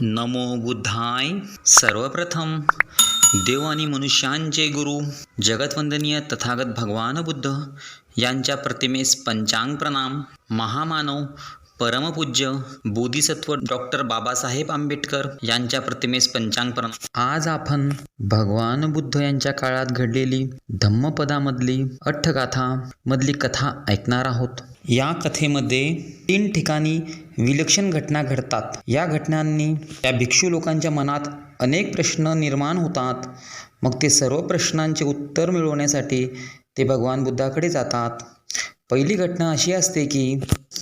नमो बुद्धाय. सर्वप्रथम देव आणि मनुष्यांचे गुरु जगतवंदनीय तथागत भगवान बुद्ध यांच्या प्रतिमेस पंचांग प्रणाम. महामानव परमपूज्य बोधिसत्व डॉक्टर बाबासाहेब आंबेडकर यांच्या प्रतिमेस पंचांग प्रणाम आज आपण भगवान बुद्ध यांच्या काळात घडलेली धम्मपदामधली अठ्ठगाथा मधली कथा ऐकणार आहोत. या कथेमध्ये तीन ठिकाणी विलक्षण घटना घडतात. या घटनांनी त्या भिक्षू लोकांच्या मनात अनेक प्रश्न निर्माण होतात. मग ते सर्व प्रश्नांचे उत्तर मिळवण्यासाठी ते भगवान बुद्धाकडे जातात. पहिली घटना अशी असते की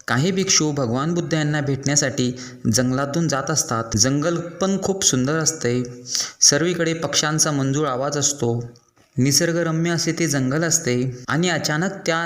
काही भिक्षू भगवान बुद्ध यांना भेटण्यासाठी जंगलातून जात असतात. जंगल पण खूप सुंदर असते. सर्वीकडे पक्ष्यांचा मंजूळ आवाज असतो. निसर्गरम्य असे ते जंगल असते आणि अचानक त्या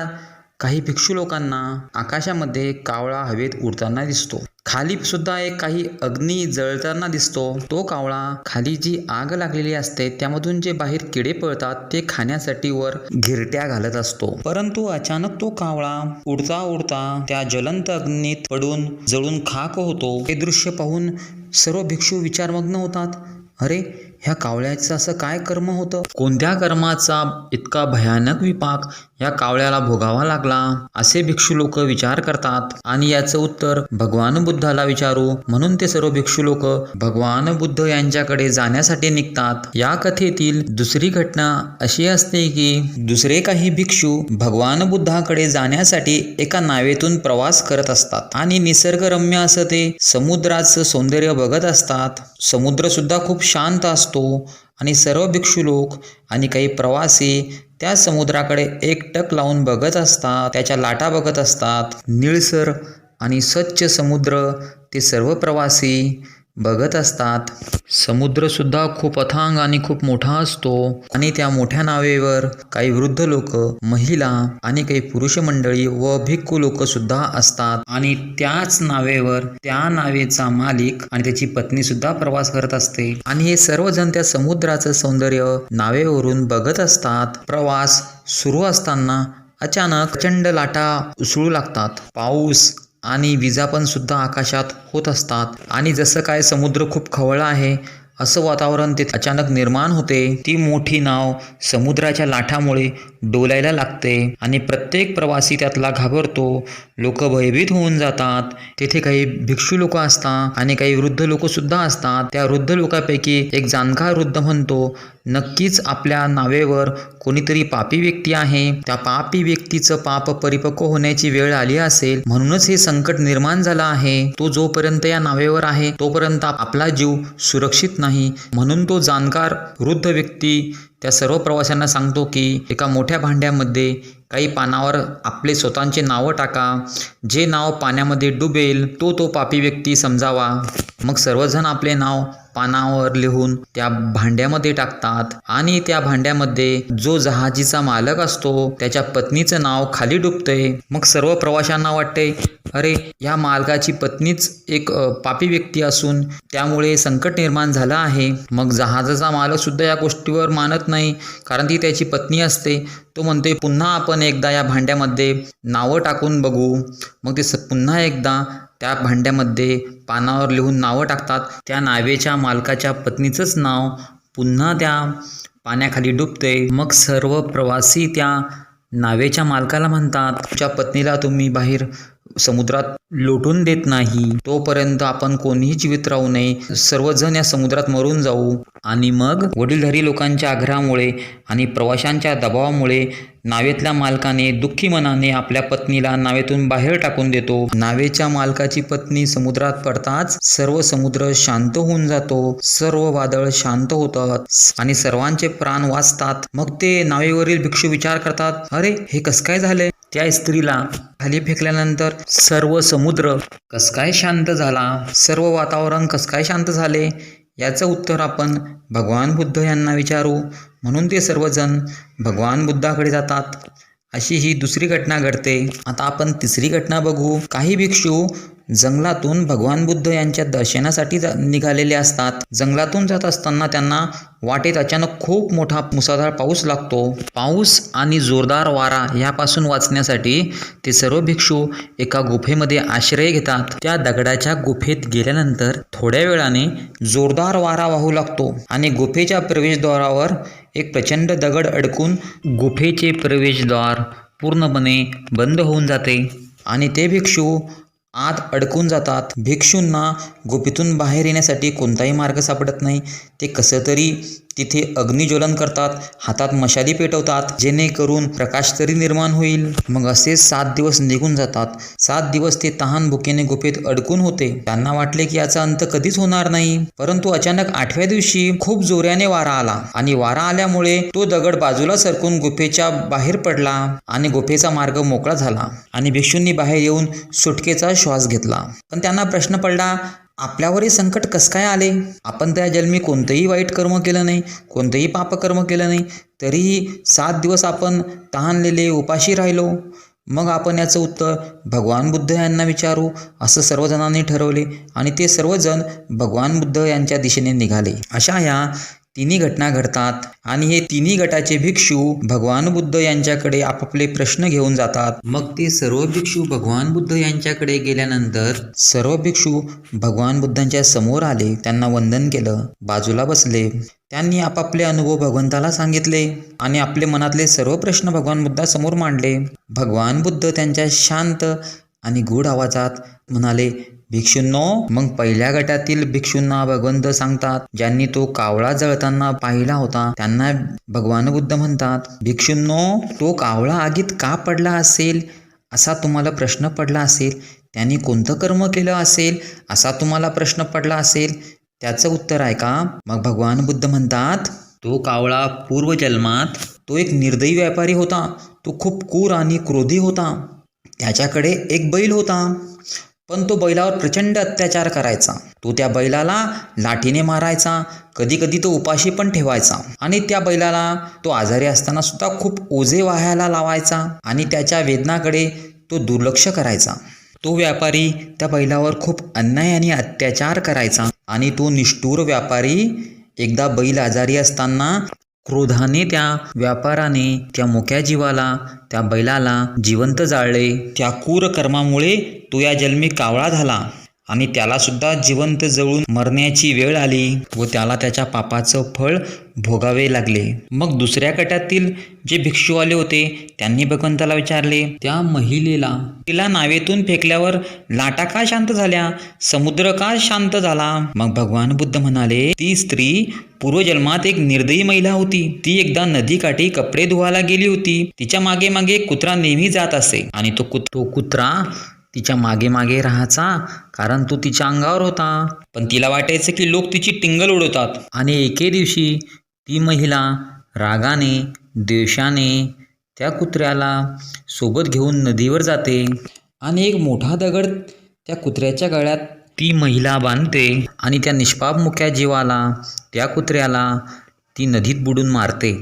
काही भिक्षू लोकांना आकाशामध्ये कावळा हवेत उडताना दिसतो. खाली सुद्धा एक काही अग्नी जळताना दिसतो. तो कावळा खाली जी आग लागलेली असते त्यामधून जे बाहेर किडे पळतात ते खाण्यासाठी वर घिरट्या घालत असतो. परंतु अचानक तो कावळा उडता उडता त्या ज्वलंत अग्नीत पडून जळून खाक होतो. हे दृश्य पाहून सर्व भिक्षू विचारमग्न होतात. अरे ह्या कावळ्याचं असं काय कर्म होतं? कोणत्या कर्माचा इतका भयानक विपाक? या कावळ्याला भोगावा लागला. असे भिक्षू लोक विचार करतात. आणि याचं उत्तर भगवान बुद्धाला विचारू. म्हणून ते सर्व भिक्षू लोक भगवान बुद्ध यांच्याकडे जाण्यासाठी निघतात. या कथेतील दुसरी घटना अशी असते की दुसरे काही भिक्षू भगवान बुद्धाकडे जाण्यासाठी एका नावेतून प्रवास करत असतात. आणि निसर्गरम्य असं ते समुद्राचं सौंदर्य बघत असतात. समुद्र सुद्धा खूप शांत असतो. आणि सर्व भिक्षू लोक आणि काही प्रवासी त्या समुद्राकडे एकटक लावून बघत असतात त्याच्या लाटा बघत असतात. निळसर आणि स्वच्छ समुद्र ते सर्व प्रवासी बघत असतात. समुद्रसुद्धा खूप अथांग आणि खूप मोठा असतो. आणि त्या मोठ्या नावेवर काही वृद्ध लोक महिला आणि काही पुरुष मंडळी व भिक्खू लोक सुद्धा असतात. आणि त्याच नावेवर त्या नावेचा मालिक आणि त्याची पत्नी सुद्धा प्रवास करत असते. आणि हे सर्वजण त्या समुद्राचं सौंदर्य नावेवरून बघत असतात. प्रवास सुरू असताना अचानक प्रचंड लाटा उसळू लागतात. पाऊस आणि विजा पण सुद्धा आकाशात होत असतात. आणि जसं काय समुद्र खूप खवळा आहे असं वातावरण ते अचानक निर्माण होते. ती मोठी नाव समुद्राच्या लाटामुळे डोलायला लागते आणि प्रत्येक प्रवासी त्यातला घाबरतो. लोक भयभीत होऊन जातात. तेथे काही भिक्षू लोक असतात आणि काही वृद्ध लोक सुद्धा असतात. त्या वृद्ध लोकांपैकी एक जाणकार वृद्ध म्हणतो नक्कीच आपल्या नावेवर कोणीतरी पापी व्यक्ती आहे. त्या पापी व्यक्तीचं पाप परिपक्व होण्याची वेळ आली असेल. म्हणूनच हे संकट निर्माण झालं आहे. तो जोपर्यंत या नावेवर आहे तोपर्यंत आपला जीव सुरक्षित नाही. म्हणून तो जाणकार वृद्ध व्यक्ती त्या सर्व प्रवाशांना सांगतो की एका मोठ्या भांड्यामध्ये काही पानावर आपले स्वतःचे नावं टाका. जे नाव पाण्यामध्ये डुबेल तो तो पापी व्यक्ती समजावा. मग सर्वजण आपले नाव पानावर लिहून त्या भांड्यामध्ये टाकतात आणि त्या भांड्यामध्ये जो जहाजीचा मालक असतो त्याच्या पत्नीचं नाव खाली डुबतंय. मग सर्व प्रवाशांना वाटते अरे या मालकाची पत्नीच एक पापी व्यक्ती असून त्यामुळे संकट निर्माण झालं आहे. मग जहाजाचा मालक सुद्धा या गोष्टीवर मानत नाही कारण ती त्याची पत्नी असते. तो म्हणतोय पुन्हा आपण एकदा या भांड्यामध्ये नावं टाकून बघू. मग ते स पुन्हा एकदा त्या भांड्यामध्ये पानावर लिहून नावं टाकतात. त्या नावेच्या मालकाच्या पत्नीचंच नाव पुन्हा त्या पाण्याखाली डुबते मग सर्व प्रवासी त्या नावेच्या मालकाला म्हणतात तुमच्या पत्नीला तुम्ही बाहेर समुद्रात लोटून देत नाही. तोपर्यंत आपण कोणीही जीवित राहू नये. सर्वजण या समुद्रात मरून जाऊ. आणि मग वडीलधारी लोकांच्या आग्रहामुळे आणि प्रवाशांच्या दबावामुळे नावेतल्या मालकाने दुःखी मनाने आपल्या पत्नीला नावेतून बाहेर टाकून देतो. नावेच्या मालकाची पत्नी समुद्रात पडताच सर्व समुद्र शांत होऊन जातो. सर्व वादळ शांत होतात आणि सर्वांचे प्राण वाचतात. मग ते नावेवरील भिक्षू विचार करतात अरे हे कसं काय झाले त्या स्त्रीला खाली फेकल्यानंतर सर्व समुद्र कस काय शांत झाला? सर्व वातावरण कस काय शांत झाले? याचं उत्तर आपण भगवान बुद्ध यांना विचारू. म्हणून ते सर्वजण भगवान बुद्धाकडे जातात. अशी ही दुसरी घटना घडते. आता आपण तिसरी घटना बघू. काही भिक्षू जंगलातून भगवान बुद्ध यांच्या दर्शनासाठी जा- निघालेले असतात. जंगलातून जात असताना त्यांना वाटेत अचानक खूप मोठा मुसळधार पाऊस लागतो. पाऊस आणि जोरदार वारा यापासून वाचण्यासाठी ते सर्व भिक्षू एका गुफेमध्ये आश्रय घेतात. त्या दगडाच्या गुफेत गेल्यानंतर थोड्या वेळाने जोरदार वारा वाहू लागतो आणि गुफेच्या प्रवेशद्वारावर एक प्रचंड दगड अडकून गुफेचे प्रवेशद्वार पूर्णपणे बंद होऊन जाते आणि ते भिक्षू आत अडकून जातात. भिक्षूंना गुफेतून बाहेर येण्यासाठी कोणताही मार्ग सापडत नाही. ते कसं तरी तिथे अग्निज्वलन करतात हातात मशाली पेटवतात जेणेकरून प्रकाश तरी निर्माण होईल. मग असे सात दिवस निघून जातात. सात दिवस ते तहान भुकेने गुफेत अडकून होते. त्यांना वाटले की याचा अंत कधीच होणार नाही. परंतु अचानक आठव्या दिवशी खूप जोऱ्याने वारा आला आणि वारा आल्यामुळे तो दगड बाजूला सरकून गुफेच्या बाहेर पडला आणि गुफेचा मार्ग मोकळा झाला आणि भिक्षूंनी बाहेर येऊन सुटकेचा श्वास घेतला. पण त्यांना प्रश्न पडला आपल्यावर हे संकट कसं काय आले? आपण त्या जन्मी कोणतंही वाईट कर्म केलं नाही कोणतंही पापकर्म केलं नाही तरीही सात दिवस आपण तहानलेले उपाशी राहिलो. मग आपण याचं उत्तर भगवान बुद्ध यांना विचारू असं सर्वजणांनी ठरवले आणि ते सर्वजण भगवान बुद्ध यांच्या दिशेने निघाले. अशा ह्या तिन्ही घटना घडतात आणि हे तिन्ही गटाचे भिक्षू भगवान बुद्ध यांच्याकडे आपापले प्रश्न घेऊन जातात. मग ते सर्व भिक्षू भगवान बुद्ध यांच्याकडे गेल्यानंतर सर्व भिक्षू भगवान बुद्धांच्या समोर आले त्यांना वंदन केलं बाजूला बसले. त्यांनी आपापले अनुभव भगवंताला सांगितले आणि आपले मनातले सर्व प्रश्न भगवान बुद्धासमोर मांडले. भगवान बुद्ध त्यांच्या शांत आणि गूढ आवाजात म्हणाले भिक्षूंनो मग पहिल्या गटातील भिक्षूंना भगवंत सांगतात ज्यांनी तो कावळा जळताना पाहिला होता त्यांना भगवान बुद्ध म्हणतात भिक्षूंनो तो कावळा आगीत का पडला असेल? असा तुम्हाला प्रश्न पडला असेल? त्यांनी कोणतं कर्म केलं असेल? असा तुम्हाला प्रश्न पडला असेल? त्याचं उत्तर आहे का मग भगवान बुद्ध म्हणतात तो कावळा पूर्वजन्मात तो एक निर्दयी व्यापारी होता. तो खूप क्रूर आणि क्रोधी होता. त्याच्याकडे एक बैल होता. पण तो बैलावर प्रचंड अत्याचार करायचा. तो त्या बैलाला लाठीने मारायचा. कधी कधी तो उपाशी पण ठेवायचा. आणि त्या बैलाला तो आजारी असताना सुद्धा खूप ओझे वाहायला लावायचा आणि त्याच्या वेदनाकडे तो दुर्लक्ष करायचा. तो व्यापारी त्या बैलावर खूप अन्याय आणि अत्याचार करायचा आणि तो निष्ठूर व्यापारी एकदा बैल आजारी असताना क्रोधाने त्या व्यापाराने त्या मोक्या जीवाला त्या बैलाला जिवंत जाळले. त्या क्रूर कर्मामुळे तो या जन्मी कावळा झाला. आणि त्याला सुद्धा जिवंत जळून मरण्याची वेळ आली व त्याला त्याच्या पापाचं फळ भोगावे लागले. मग दुसऱ्या गटातील जे भिक्षू आले होते त्यांनी भगवंताला विचारले त्या महिलेला तिला नावेतून फेकल्यावर लाटा का शांत झाल्या? समुद्र का शांत झाला? मग भगवान बुद्ध म्हणाले ती स्त्री पूर्वजन्मात एक निर्दयी महिला होती. ती एकदा नदीकाठी कपडे धुवायला गेली होती. तिच्यामागे मागे कुत्रा नेहमी जात असे आणि तो कुत तो कुत्रा तिच्यामागे मागे राहायचा कारण तो तिच्या अंगावर होता. पण तिला वाटायचं की लोक तिची टिंगल उडवतात. आणि एके दिवशी ती महिला रागाने द्वेषाने त्या कुत्र्याला सोबत घेऊन नदीवर जाते आणि एक मोठा दगड त्या कुत्र्याच्या गळ्यात ती महिला बांधते आणि त्या निष्पाप मुक्या जीवाला त्या कुत्र्याला ती नदीत बुडून मारते.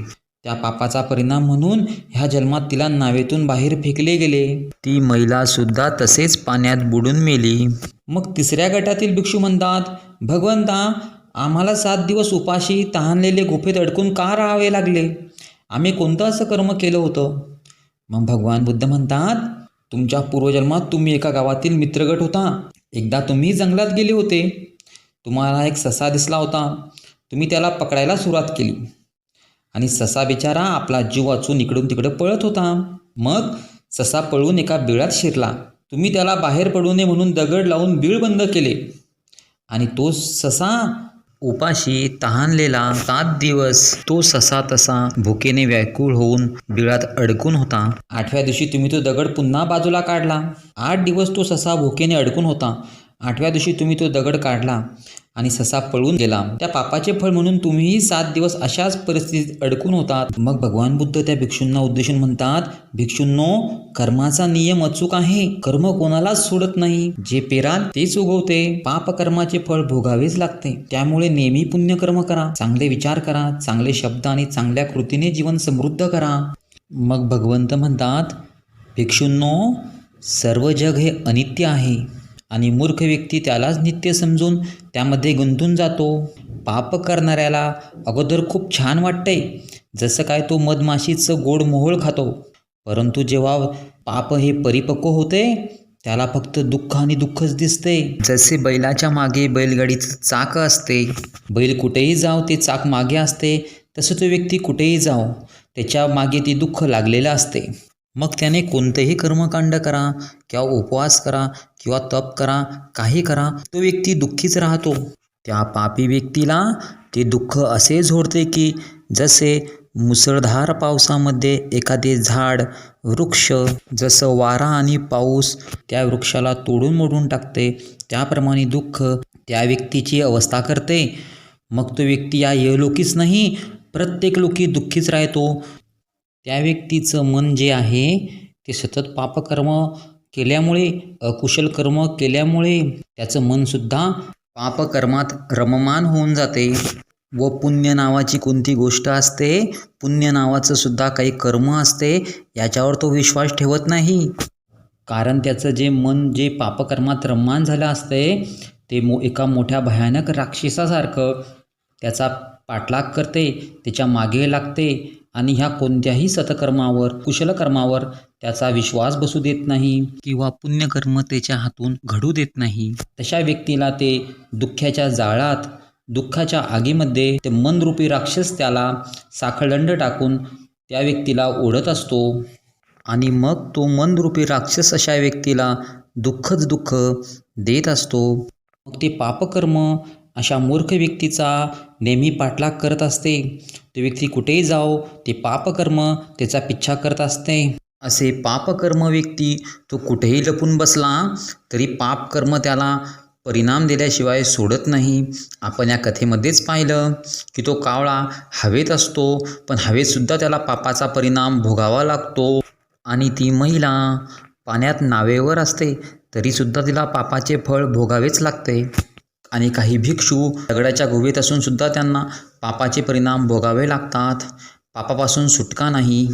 त्या पापाचा परिणाम म्हणून ह्या जन्मात तिला नावेतून बाहेर फेकले गेले. ती महिला सुद्धा तसेच पाण्यात बुडून मेली. मग तिसऱ्या गटातील भिक्षू म्हणतात भगवंता आम्हाला सात दिवस उपाशी तहानलेले गुफेत अडकून का राहावे लागले? आम्ही कोणतं असं कर्म केलं होतं? मग भगवान बुद्ध म्हणतात तुमच्या पूर्वजन्मात तुम्ही एका गावातील मित्रगट होता. एकदा तुम्ही जंगलात गेले होते. तुम्हाला एक ससा दिसला होता. तुम्ही त्याला पकडायला सुरुवात केली. आणि ससा बिचारा आपला जीव वाचून इकडून तिकडं पळत होता. मग ससा पळून एका बिळात शिरला. तुम्ही त्याला बाहेर पडू नये म्हणून दगड लावून बीळ बंद केले. आणि तो ससा उपाशी तहानलेला सात दिवस तो ससा तसा भुकेने व्याकुळ होऊन बिळात अडकून होता. आठव्या दिवशी तुम्ही तो दगड पुन्हा बाजूला काढला. आठ दिवस तो ससा भुकेने अडकून होता. आठव्या दिवशी तुम्ही तो दगड काढला आणि ससा पळून गेला. त्या पापाचे फळ म्हणून तुम्हीही सात दिवस अशाच परिस्थितीत अडकून होतात. मग भगवान बुद्ध त्या भिक्षूंना उद्देशून म्हणतात भिक्षूंनो कर्माचा नियम अचूक आहे. कर्म कोणालाच सोडत नाही. जे पेराल तेच उगवते. पाप कर्माचे फळ भोगावेच लागते. त्यामुळे नेहमी पुण्यकर्म करा. चांगले विचार करा. चांगले शब्द आणि चांगल्या कृतीने जीवन समृद्ध करा. मग भगवंत म्हणतात भिक्षूंनो सर्व जग हे अनित्य आहे. आणि मूर्ख व्यक्ती त्यालाच नित्य समजून त्यामध्ये गुंतून जातो. पाप करणाऱ्याला अगोदर खूप छान वाटते जसं काय तो मधमाशीचं गोड मोहोळ खातो. परंतु जेव्हा पाप हे परिपक्व होते त्याला फक्त दुःख आणि दुःखच दिसते. जसे बैलाच्या मागे बैलगाडीचं चाक असते बैल कुठेही जाव ते चाक मागे असते तसं तो व्यक्ती कुठेही जाव त्याच्यामागे ते दुःख लागलेलं असते. मग त्याने कोणतेही कर्मकांड करा किंवा उपवास करा किंवा तप करा काही करा तो व्यक्ती दुःखीच राहतो. त्या पापी व्यक्तीला ते दुःख असे झोडते की जसे मुसळधार पावसामध्ये एखादे झाड वृक्ष जसं वारा आणि पाऊस त्या वृक्षाला तोडून मोडून टाकते त्याप्रमाणे दुःख त्या व्यक्तीची अवस्था करते. मग तो व्यक्ती या यलोकीच नाही प्रत्येक लोकी दुःखीच राहतो. त्या व्यक्तीचं मन जे आहे ते सतत पापकर्म केल्यामुळे अकुशल कर्म केल्यामुळे त्याचं मनसुद्धा पापकर्मात रममान होऊन जाते. व पुण्य नावाची कोणती गोष्ट असते? पुण्य नावाचं सुद्धा काही कर्म असते याच्यावर तो विश्वास ठेवत नाही. कारण त्याचं जे मन जे पापकर्मात रममान झालं असते ते मो एका मोठ्या भयानक राक्षसासारखं त्याचा पाठलाग करते त्याच्यामागे लागते. आणि ह्या कोणत्याही सतकर्मावर कुशलकर्मावर त्याचा विश्वास बसू देत नाही किंवा पुण्यकर्म त्याच्या हातून घडू देत नाही. तशा व्यक्तीला ते दुःखाच्या जाळात दुःखाच्या आगीमध्ये ते मनरूपी राक्षस त्याला साखळदंड टाकून त्या व्यक्तीला ओढत असतो. आणि मग तो मनरूपी राक्षस अशा व्यक्तीला दुःखच दुःख देत असतो. मग ते पापकर्म अशा मूर्ख व्यक्तीचा नेहमी पाठलाग करत असते. ती व्यक्ती कुठेही जाओ ते पापकर्म त्याचा पिच्छा करत असते. असे पापकर्म व्यक्ती तो कुठेही लपून बसला तरी पापकर्म त्याला परिणाम दिल्याशिवाय सोडत नाही. आपण या कथेमध्येच पाहिलं की तो कावळा हवेत असतो पण हवेतसुद्धा त्याला पापाचा परिणाम भोगावा लागतो. आणि ती महिला पाण्यात नावेवर असते तरीसुद्धा तिला पापाचे फळ भोगावेच लागते. आणि काही भिक्षू दगडाच्या गुहेत असूनसुद्धा त्यांना पापाचे परिणाम भोगावे लागतात. पापापासून सुटका नाही.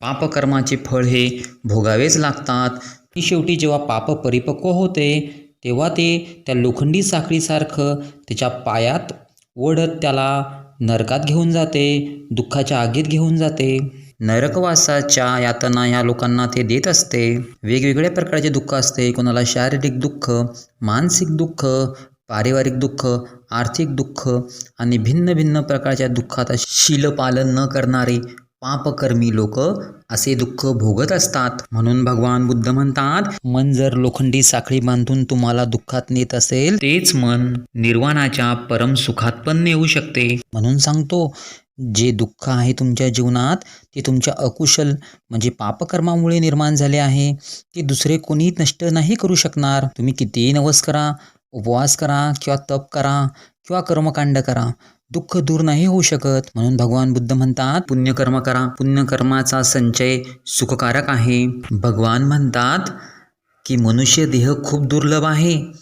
पापकर्माचे फळ हे भोगावेच लागतात. की शेवटी जेव्हा पाप परिपक्व होते तेव्हा ते त्या लोखंडी साखळीसारखं त्याच्या पायात ओढत त्याला नरकात घेऊन जाते दुःखाच्या आगीत घेऊन जाते. नरकवासाच्या यातना या लोकांना ते देत असते. वेगवेगळ्या प्रकारचे दुःख असते. कोणाला शारीरिक दुःख मानसिक दुःख पारिवारिक दुःख आर्थिक दुःख आणि भिन्न भिन्न प्रकारच्या दुःखात शीलपालन न करणारे पापकर्मी लोक असे दुःख भोगत असतात. म्हणून भगवान बुद्ध म्हणतात मन जर लोखंडी साखळी बांधून तुम्हाला दुःखात नेत असेल तेच मन निर्वाणाच्या परम सुखात पण नेऊ शकते. म्हणून सांगतो जे दुःख आहे तुमच्या जीवनात ते तुमच्या अकुशल म्हणजे पापकर्मामुळे निर्माण झाले आहे. ते दुसरे कोणी नष्ट नाही करू शकणार. तुम्ही कितीही नवस करा उपवास करा किंवा तप करा किंवा कर्मकांड करा. दुःख दूर नाही होऊ शकत. म्हणून भगवान बुद्ध म्हणतात पुण्यकर्म करा. पुण्यकर्माचा संचय सुखकारक आहे. भगवान म्हणतात की मनुष्य देह खूप दुर्लभ आहे.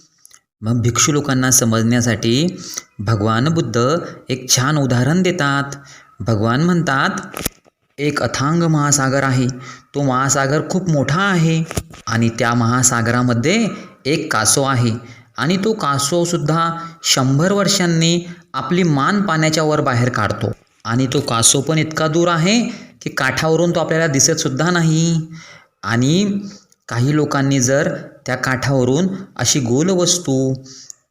मग भिक्षू लोकांना समजण्यासाठी भगवान बुद्ध एक छान उदाहरण देतात. भगवान म्हणतात एक अथांग महासागर आहे. तो महासागर खूप मोठा आहे आणि त्या महासागरामध्ये एक कासो आहे. आणि तो कासवसुद्धा शंभर वर्षांनी आपली मान पाण्याच्या वर बाहेर काढतो. आणि तो कासव पण इतका दूर आहे की काठावरून तो आपल्याला दिसतसुद्धा नाही. आणि काही लोकांनी जर त्या काठावरून अशी गोल वस्तू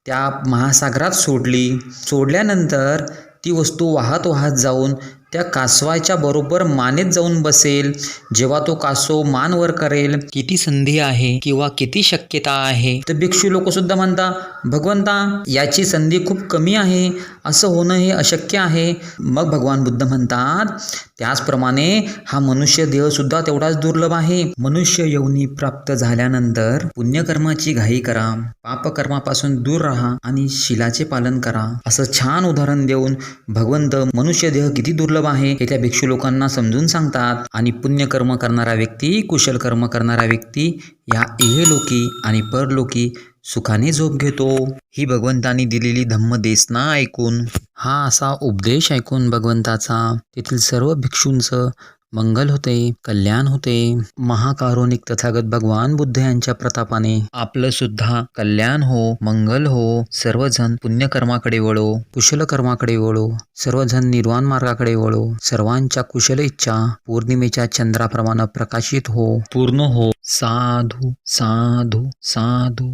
त्या महासागरात सोडली सोडल्यानंतर ती वस्तू वाहत वाहत जाऊन त्या कासवाच्या बरोबर मानेत जाऊन बसेल. जेव्हा तो कासव मान वर करेल किती संधी आहे किंवा किती शक्यता आहे? तर भिक्षू लोक सुद्धा म्हणता भगवंता याची संधी खूप कमी आहे. असं होणं हे अशक्य आहे. मग भगवान बुद्ध म्हणतात त्याचप्रमाणे हा मनुष्य देह सुद्धा तेवढाच दुर्लभ आहे. मनुष्य यवनी प्राप्त झाल्यानंतर पुण्यकर्माची घाई करा पापकर्मापासून दूर राहा आणि शिलाचे पालन करा. असं छान उदाहरण देऊन भगवंत मनुष्य देह किती दुर्लभ आहे हे त्या भिक्षू लोकांना समजून सांगतात. आणि पुण्यकर्म करणारा व्यक्ती कुशल कर्म करणारा व्यक्ती या इहलोकी आणि परलोकी सुखाने झोप घेतो. ही भगवंतानी दिलेली धम्मदेसना ऐकून हा असा उपदेश ऐकून भगवंताचा तेथील सर्व भिक्षूंचं मंगल होते कल्याण होते. महाकारुणिक तथागत भगवान बुद्ध यांच्या प्रतापाने आपलं सुद्धा कल्याण हो मंगल हो सर्वजण पुण्यकर्माकडे वळो कुशल कर्माकडे वळो सर्वजण निर्वाण मार्गाकडे वळो सर्वांच्या कुशल इच्छा पौर्णिमेच्या चंद्राप्रमाणे प्रकाशित हो पूर्ण हो. साधू साधू साधू.